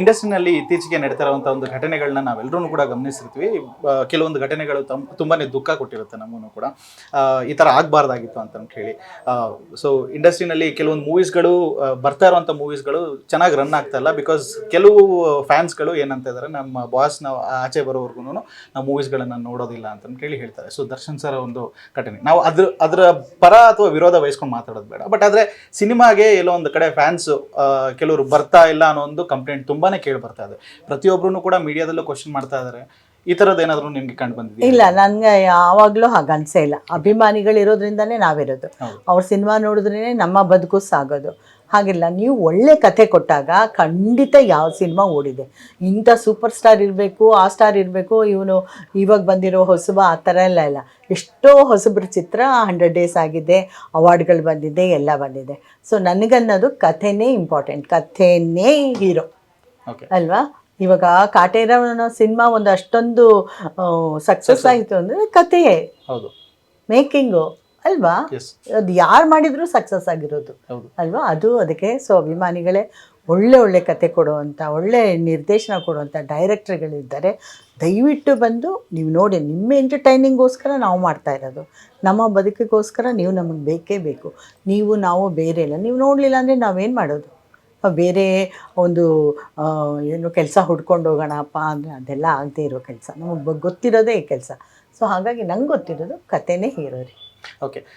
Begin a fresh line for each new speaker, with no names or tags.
ಇಂಡಸ್ಟ್ರಿನಲ್ಲಿ ಇತ್ತೀಚೆಗೆ ನಡೀತಾ ಇರುವಂತಹ ಒಂದು ಘಟನೆಗಳನ್ನ ನಾವೆಲ್ಲರೂ ಕೂಡ ಗಮನಿಸಿರ್ತೀವಿ. ಕೆಲವೊಂದು ಘಟನೆಗಳು ತುಂಬಾನೇ ದುಃಖ ಕೊಟ್ಟಿರುತ್ತೆ ನಮಗೂ ಕೂಡ. ಈ ತರ ಆಗ್ಬಾರ್ದಾಗಿತ್ತು ಅಂತ ಹೇಳಿ. ಸೊ ಇಂಡಸ್ಟ್ರಿನಲ್ಲಿ ಕೆಲವೊಂದು ಮೂವೀಸ್ಗಳು ಬರ್ತಾ ಇರುವಂಥ ಮೂವೀಸ್ಗಳು ಚೆನ್ನಾಗಿ ರನ್ ಆಗ್ತಾ ಇಲ್ಲ ಬಿಕಾಸ್ ಕೆಲವು ಫ್ಯಾನ್ಸ್ಗಳು ಏನಂತ ಇದ್ದಾರೆ, ನಮ್ಮ ಬಾಸ್ ನಾವು ಆಚೆ ಬರೋವರೆಗೂ ನಾವು ಮೂವೀಸ್ಗಳನ್ನ ನೋಡೋದಿಲ್ಲ ಅಂತ ಹೇಳಿ ಹೇಳ್ತಾರೆ. ಸೊ ದರ್ಶನ್ ಸರ್ ಒಂದು ಘಟನೆ. ನಾವು ಅದ್ರ, ಅದರ ಪರ ಅಥವಾ ವಿರೋಧ ವಹಿಸ್ಕೊಂಡು ಮಾತಾಡೋದು ಬೇಡ. ಬಟ್ ಆದರೆ, ಸಿನಿಮಾಗೆ ಎಲ್ಲೋ ಒಂದು ಕಡೆ ಫ್ಯಾನ್ಸ್ ಕೆಲವರು ಬರ್ತಾ ಇಲ್ಲ ಅನ್ನೋ ಒಂದು ಕಂಪ್ಲೇಂಟ್ ತುಂಬಾನೇ ಕೇಳಿ ಬರ್ತಾ ಇದೆ. ಪ್ರತಿಯೊಬ್ಬರೂ ಕೂಡ ಮೀಡಿಯಾದಲ್ಲೂ ಕ್ವಶನ್ ಮಾಡ್ತಾ ಇದ್ದಾರೆ ಈ ತರದ ಏನಾದರೂ ನಿಮ್ಗೆ ಕಂಡು ಬಂದಿದೆ
ಇಲ್ಲ ನನಗೆ ಯಾವಾಗಲೂ ಹಾಗೆ ಅನ್ಸೇ ಇಲ್ಲ. ಅಭಿಮಾನಿಗಳಿರೋದ್ರಿಂದನೇ ನಾವಿರೋದು. ಅವ್ರ ಸಿನಿಮಾ ನೋಡಿದ್ರೇ ನಮ್ಮ ಬದುಕು ಸಾಗೋದು. ಹಾಗಿಲ್ಲ ನೀವು ಒಳ್ಳೆ ಕಥೆ ಕೊಟ್ಟಾಗ ಖಂಡಿತ ಯಾವ ಸಿನಿಮಾ ಓಡಿದೆ. ಇಂಥ ಸೂಪರ್ ಸ್ಟಾರ್ ಇರಬೇಕು ಆ ಸ್ಟಾರ್ ಇರಬೇಕು ಇವನು ಇವಾಗ ಬಂದಿರೋ ಹೊಸಬ ಆ ಥರ ಎಲ್ಲ ಇಲ್ಲ. ಎಷ್ಟೋ ಹೊಸಬ್ರ ಚಿತ್ರ ಹಂಡ್ರೆಡ್ ಡೇಸ್ ಆಗಿದೆ ಅವಾರ್ಡ್ಗಳು ಬಂದಿದೆ ಎಲ್ಲ ಬಂದಿದೆ. ಸೊ ನನಗನ್ನೋದು ಕಥೆನೇ ಇಂಪಾರ್ಟೆಂಟ್ ಕಥೆನೇ ಹೀರೋ. ಅಲ್ವಾ? ಇವಾಗ ಕಾಟೇರ ಸಿನಿಮಾ ಒಂದು ಅಷ್ಟೊಂದು ಸಕ್ಸಸ್ ಆಯಿತು ಅಂದ್ರೆ ಕಥೆಯೇ
ಹೌದು.
ಮೇಕಿಂಗು ಅಲ್ವಾ? ಅದು ಯಾರು ಮಾಡಿದ್ರು ಸಕ್ಸಸ್ ಆಗಿರೋದು. ಅಲ್ವಾ? ಅದು ಅದಕ್ಕೆ ಸೊ ಅಭಿಮಾನಿಗಳೇ ಒಳ್ಳೆ ಒಳ್ಳೆ ಕತೆ ಕೊಡುವಂಥ ಒಳ್ಳೆ ನಿರ್ದೇಶನ ಕೊಡುವಂಥ ಡೈರೆಕ್ಟ್ರ್ಗಳಿದ್ದಾರೆ ದಯವಿಟ್ಟು ಬಂದು ನೀವು ನೋಡಿ ನಿಮ್ಮ ಎಂಟರ್ಟೈನಿಂಗ್ಗೋಸ್ಕರ ನಾವು ಮಾಡ್ತಾ ಇರೋದು. ನಮ್ಮ ಬದುಕಿಗೋಸ್ಕರ ನೀವು ನಮಗೆ ಬೇಕೇ ಬೇಕು. ನೀವು ನಾವು ಬೇರೆ ಇಲ್ಲ. ನೀವು ನೋಡಲಿಲ್ಲ ಅಂದರೆ ನಾವೇನು ಮಾಡೋದು? ಬೇರೆ ಒಂದು ಏನು ಕೆಲಸ ಹುಡ್ಕೊಂಡು ಹೋಗೋಣಪ್ಪ ಅಂದರೆ ಅದೆಲ್ಲ ಆಗದೆ ಇರೋ ಕೆಲಸ. ನಮಗೆ ಗೊತ್ತಿರೋದೇ ಈ ಕೆಲಸ. ಸೊ ಹಾಗಾಗಿ ನಂಗೆ ಗೊತ್ತಿರೋದು ಕತೆನೇ ಹೀರೋ
ಓಕೆ